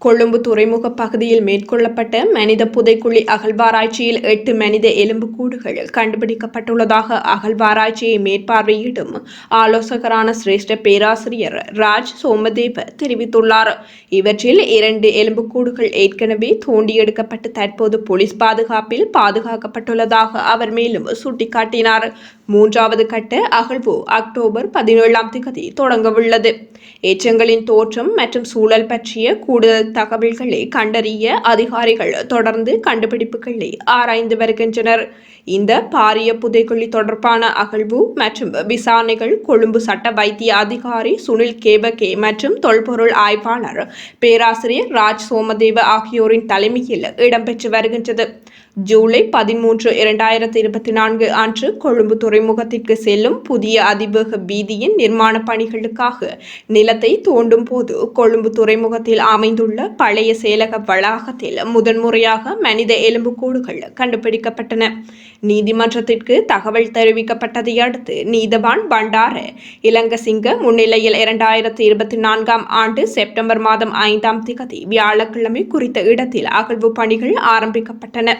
கொழும்பு துறைமுக பகுதியில் மேற்கொள்ளப்பட்ட மனித புதைக்குழி அகழ்வாராய்ச்சியில் எட்டு மனித எலும்புக்கூடுகள் கண்டுபிடிக்கப்பட்டுள்ளதாக அகழ்வாராய்ச்சியை மேற்பார்வையிடும் ஆலோசகரான சிரேஷ்ட பேராசிரியர் ராஜ் சோமதேவ தெரிவித்துள்ளார். இவற்றில் இரண்டு எலும்புக்கூடுகள் ஏற்கனவே தோண்டி எடுக்கப்பட்டு தற்போது போலீஸ் பாதுகாப்பில் பாதுகாக்கப்பட்டுள்ளதாக அவர் மேலும் சுட்டிக்காட்டினார். மூன்றாவது கட்ட அகழ்வு அக்டோபர் பதினேழாம் தேதி தொடங்கவுள்ளது. எச்சங்களின் தோற்றம் மற்றும் சூழல் பற்றிய கூடுதல் தகவல்களை கண்டறிய அதிகாரிகள் தொடர்ந்து கண்டுபிடிப்புகளை ஆராய்ந்து வருகின்றனர். இந்த பாரிய புதைக்குழி தொடர்பான அகழ்வு மற்றும் விசாரணைகள் கொழும்பு சட்ட வைத்திய அதிகாரி சுனில் கேபகே மற்றும் தொல்பொருள் ஆய்வாளர் பேராசிரியர் ராஜ் சோமதேவ ஆகியோரின் தலைமையில் இடம்பெற்று வருகின்றது. ஜூலை பதிமூன்று இரண்டாயிரத்தி இருபத்தி நான்கு அன்று கொழும்பு துறைமுகத்திற்கு செல்லும் புதிய அதிவேக வீதியின் நிர்மாண பணிகளுக்காக நிலத்தை தோண்டும் போது கொழும்பு துறைமுகத்தில் அமைந்துள்ள பழைய செயலக வளாகத்தில் முதன்முறையாக மனித எலும்புக்கூடுகள் கண்டுபிடிக்கப்பட்டன. நீதிமன்றத்திற்கு தகவல் தெரிவிக்கப்பட்டதை அடுத்து நீதவான் பண்டார இலங்கசிங்க முன்னிலையில் இரண்டாயிரத்தி இருபத்தி நான்காம் ஆண்டு செப்டம்பர் மாதம் ஐந்தாம் திகதி வியாழக்கிழமை குறித்த இடத்தில் அகழ்வு பணிகள் ஆரம்பிக்கப்பட்டன.